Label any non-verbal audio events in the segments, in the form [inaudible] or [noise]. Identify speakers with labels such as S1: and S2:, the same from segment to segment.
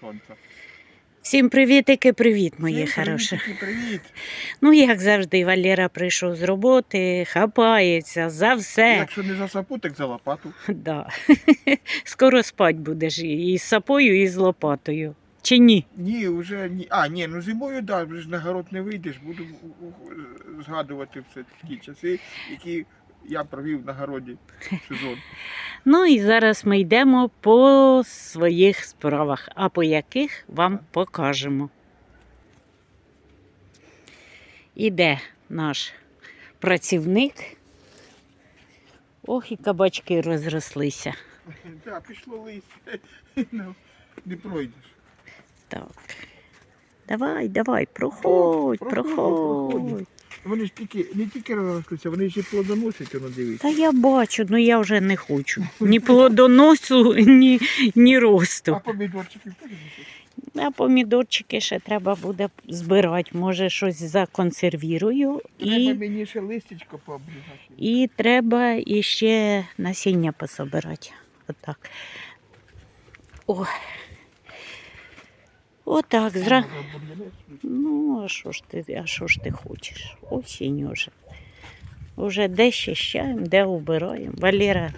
S1: сонця.
S2: Всім привітики, привіт, мої
S1: Всім
S2: хороші.
S1: привітики, Привіт.
S2: Ну, як завжди, Валера прийшов з роботи, хапається за все.
S1: Якщо не за сапу, так за лопату. [laughs]
S2: Да. [laughs] Скоро спать будеш і з сапою, і з лопатою. Чи ні?
S1: Ні, вже ні. А, ні, ну зимою, да, вже ж на город не вийдеш, буду згадувати все ті часи, які я провів на городі сезон. [laughs]
S2: Ну і зараз ми йдемо по своїх справах, а по яких вам покажемо. Іде наш працівник. Ох, і кабачки розрослися. [laughs]
S1: Так, пішло листя. [laughs] Ну, Не пройдеш.
S2: Так. Давай, давай, проходь,
S1: проходь,
S2: проходь.
S1: Вони ж тільки, не тільки розрослися, вони ще плодоносять, воно дивиться.
S2: Та я бачу, ну я вже не хочу. [laughs] Ні плодоносу, ні, ні
S1: А помідорчики?
S2: А помідорчики ще треба буде збирати. Може, щось законсервірую.
S1: Треба
S2: І,
S1: мені ще листечко пообрізати.
S2: і треба іще насіння пособирати. Отак. О. Отак, зра... Ну, а що ж ти, а що ж ти хочеш? Осінь уже. Уже де щищаємо, де убираємо. Валера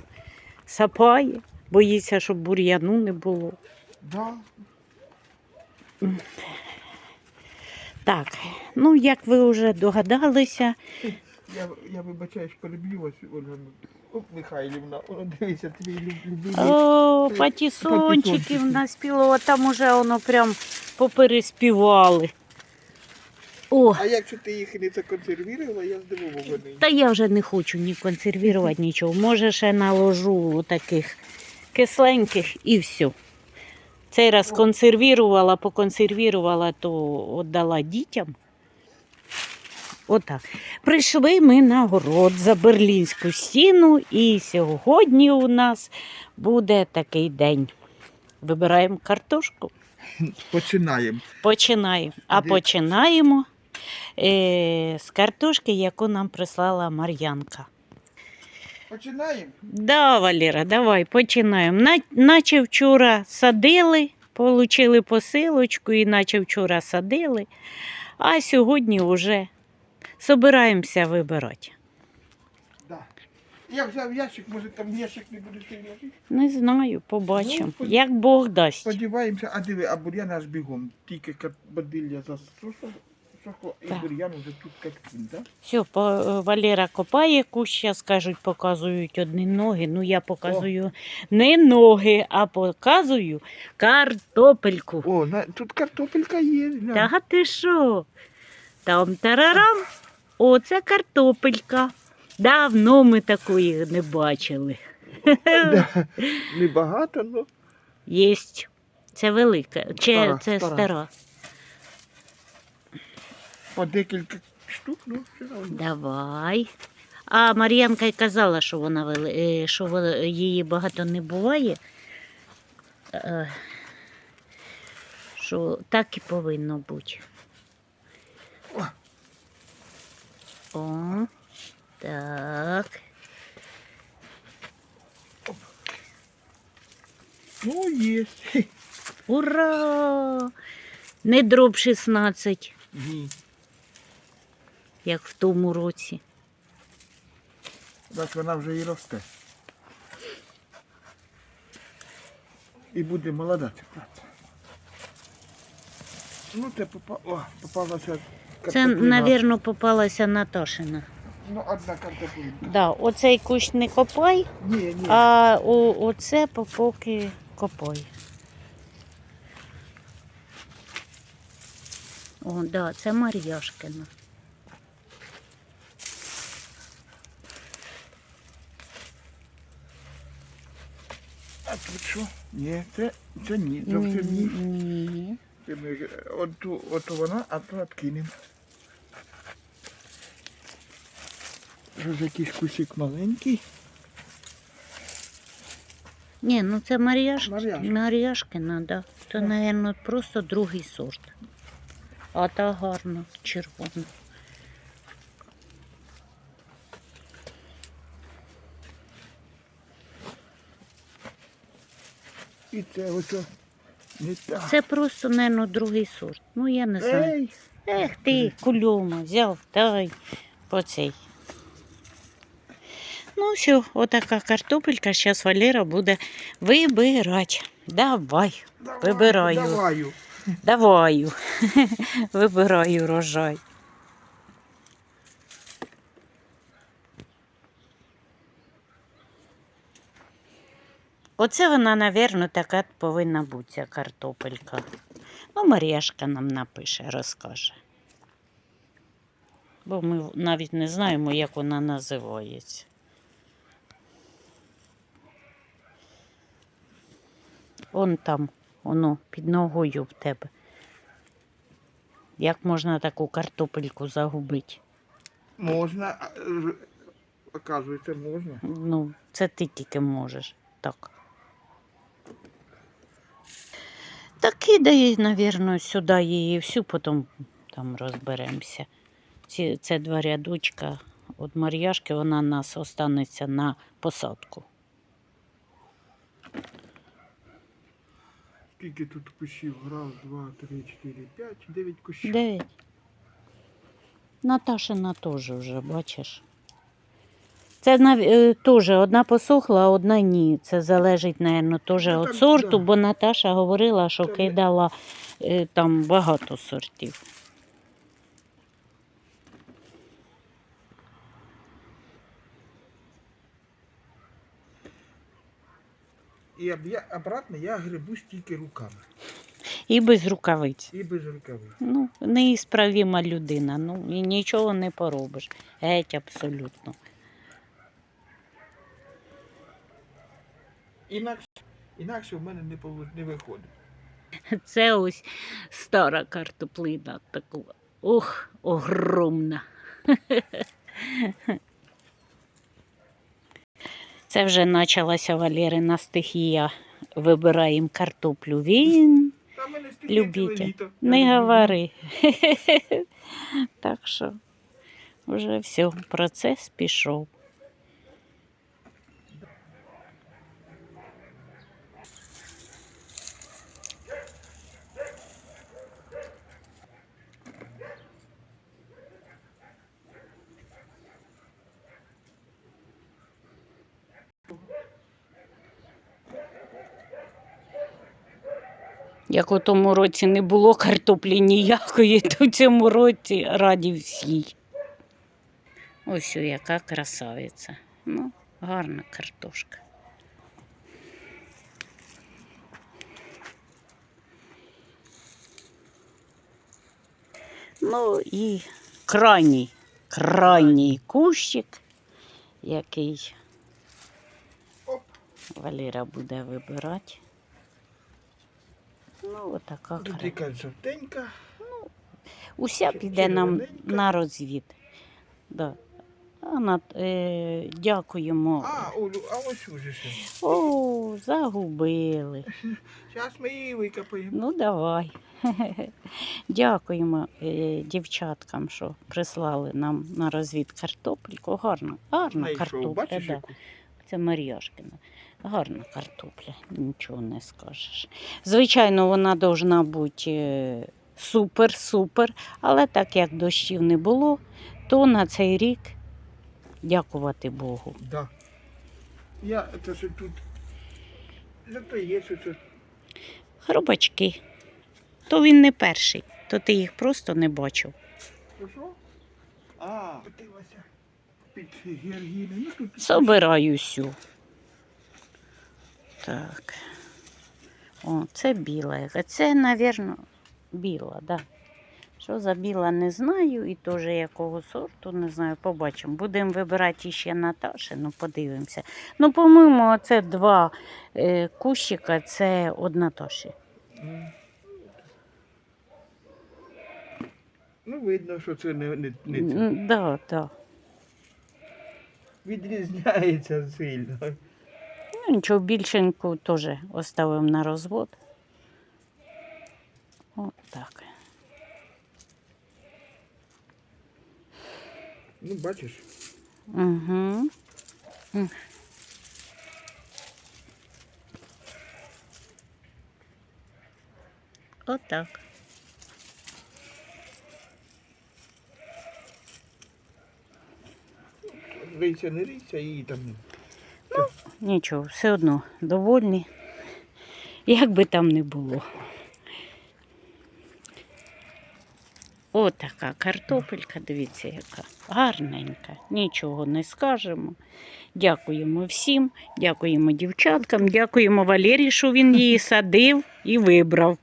S2: сапає, боїться, щоб бур'яну не було.
S1: Да.
S2: Так, ну як ви вже догадалися,
S1: Я, я вибачаюсь, переб'ю вас, Ольга О, Михайлівна. О, дивися, твій люб- любимий.
S2: о, патісончики в нас піло, там уже воно прям попереспівали. О,
S1: А якщо ти їх не законсервувала, я здивований.
S2: Та я вже не хочу ні консервувати нічого. Може, ще наложу таких кисленьких і все. Цей раз консервувала, поконсервувала, то віддала дітям. Отак. Прийшли ми на город за Берлінську стіну, і сьогодні у нас буде такий день. Вибираємо картошку.
S1: Починаємо.
S2: Починаємо. А починаємо е, з картошки, яку нам прислала Мар'янка.
S1: Починаємо.
S2: Да, Валера, давай починаємо. На, наче вчора садили, отримали посилочку, і наче вчора садили, а сьогодні вже собираємося вибирати.
S1: Да. Я взяв ящик, може там ящик не буде ложити.
S2: Не знаю, побачимо.
S1: Ну,
S2: Як Бог дасть.
S1: Сподіваємося, а диви, а бур'ян аж бігом. Тільки бадилля засохло, і
S2: Так.
S1: бур'ян вже тут як він, так?
S2: Все, по, е, Валера копає кущ, зараз кажуть, показують одні ноги. Ну, я показую не ноги, а показую картопельку.
S1: О, на, тут картопелька є. глянь.
S2: Та ти що? Там тарарам. Оце картопелька. Давно ми такої не бачили.
S1: Да. [laughs] Небагато, але
S2: Єсть. Це велика. Чи
S1: Стара,
S2: це
S1: стара.
S2: стара?
S1: по декілька штук, ну, все одно.
S2: Давай. А Мар'янка й казала, що вона вели- е, що її багато не буває. Е, Що так і повинно бути.
S1: О.
S2: О, так.
S1: Ну, є.
S2: Ура! Не дроб 16,
S1: Ні.
S2: як в тому році.
S1: Так вона вже і росте. І буде молода ця. Ну, це попа... О, попалася
S2: Це,
S1: картоплина.
S2: навірно, попалася Наташина.
S1: Ну, одна картоплинка.
S2: Да, оцей кущ не копай,
S1: Ні, ні.
S2: а о, оце поки копай. О, да, це Мар'яшкина.
S1: А тут що? Ні, це, це ні, зовсім ні.
S2: Ні.
S1: Це ми, от, ту- от вона, а то відкинемо. Ось якийсь кусик маленький.
S2: Ні, ну це Мар'яш...
S1: Мар'яшкина.
S2: Мар'яшкина, да. То, мабуть, просто другий сорт. А та гарно, червона.
S1: І це ось Не так.
S2: Це просто, мабуть, другий сорт. Ну, я не знаю.
S1: Ей,
S2: Ех ти, кульома, взяв, дай по цей. Ну, все, отака картопелька. Зараз Валера буде вибирати. Давай,
S1: давай,
S2: Вибираю.
S1: Даваю.
S2: Давай. [laughs] Вибираю рожай. Оце вона, напевно, така повинна бути ця картопелька. Ну, Мар'яшка нам напише, розкаже. Бо ми навіть не знаємо, як вона називається. Он там, воно, під ногою в тебе. Як можна таку картопельку загубити?
S1: Можна, оказується, можна.
S2: Ну, це ти тільки можеш. Так. Так кидай, напевно, сюди її всю, потім там розберемося. Це два рядочка від Мар'яшки, вона нас останеться на посадку.
S1: Скільки тут кущів? Раз, два, три, чотири, п'ять, дев'ять кущів.
S2: Дев'ять. Наташина теж вже, бачиш. Це нав- е, теж одна посохла, а одна ні. Це залежить, мабуть, теж
S1: Ну,
S2: від
S1: там,
S2: сорту,
S1: да.
S2: бо Наташа говорила, що
S1: Там-
S2: кидала е, там багато сортів.
S1: І обратно я грибусь тільки руками.
S2: І без рукавиць.
S1: І без рукавиць.
S2: Ну, неісправіма людина, ну і нічого не поробиш. Геть абсолютно.
S1: Інакше, інакше в мене не, не виходить.
S2: Це ось стара картоплина така. Ох, огромна. Це вже почалася Валерина стихія. Вибираємо картоплю. Він.
S1: Я
S2: Не говори. [laughs] Так що вже все, процес пішов. Як у тому році не було картоплі ніякої, то в цьому році раді всій. Ось о, яка красавиця. Ну, гарна картошка. Ну і крайній, крайній кущик, який. Валера буде вибирати. Ну, отака
S1: якась жовтенька.
S2: Уся піде нам на розвід. Да. А на, е, дякуємо.
S1: А, Олю, а ось уже ще.
S2: О, загубили.
S1: Зараз ми її викопаємо.
S2: Ну, давай. Дякуємо е, дівчаткам, що прислали нам на розвід картопельку. Гарна, гарна
S1: Знайшов,
S2: картопля.
S1: бачиш,
S2: Да.
S1: яку?
S2: Це Мар'яшкина. Гарна картопля, нічого не скажеш. Звичайно, вона повинна бути супер-супер, але так як дощів не було, то на цей рік дякувати Богу.
S1: Да. Я це що тут. Зато є що.
S2: Хробачки. То він не перший, то ти їх просто не бачив.
S1: Що? А, подивилася. Під. Ну тут.
S2: Собираю. Так. О, це біла. Це, мабуть, біла, да. Що за біла, не знаю, і теж якого сорту, не знаю, побачимо. Будемо вибирати ще Наташі, ну подивимося. Ну, по-моєму, це два е, кущика, це од Наташі.
S1: Ну, видно, що це не, не, не це.
S2: Да, да.
S1: Відрізняється сильно.
S2: Ну, нічого, більшеньку теж оставимо на розвод. От так.
S1: Ну, бачиш.
S2: Угу. Отак.
S1: Рийся, не рийся, її там.
S2: Нічого, все одно довольні. Як би там не було. Отака картопелька, дивіться, яка гарненька. Нічого не скажемо. Дякуємо всім, дякуємо дівчаткам, дякуємо Валерії, що він її [laughs] садив і вибрав.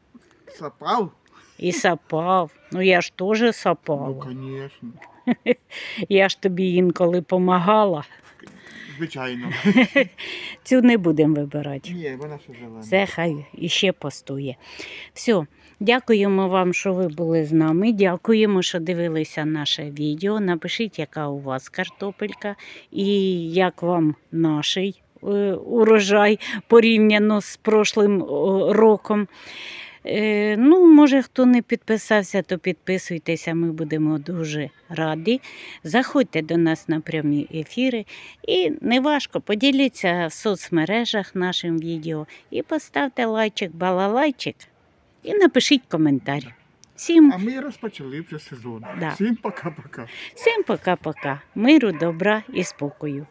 S1: Сапав?
S2: І сапав. Ну я ж теж
S1: сапав.
S2: Ну,
S1: звісно. [laughs]
S2: Я ж тобі інколи помагала.
S1: Звичайно. [laughs]
S2: Цю не будемо вибирати.
S1: Ні, вона ще зелена.
S2: Це хай іще постоє. Все, дякуємо вам, що ви були з нами. Дякуємо, що дивилися наше відео. Напишіть, яка у вас картопелька і як вам наш е, урожай порівняно з прошлим роком. Е, ну, може, хто не підписався, то підписуйтеся, ми будемо дуже раді. Заходьте до нас на прямі ефіри. І неважко, поділіться в соцмережах нашим відео і поставте лайчик, балалайчик і напишіть коментар. Всім,
S1: А ми розпочали вже сезон.
S2: Да.
S1: Всім пока-пока.
S2: всім пока-пока. Миру, добра і спокою.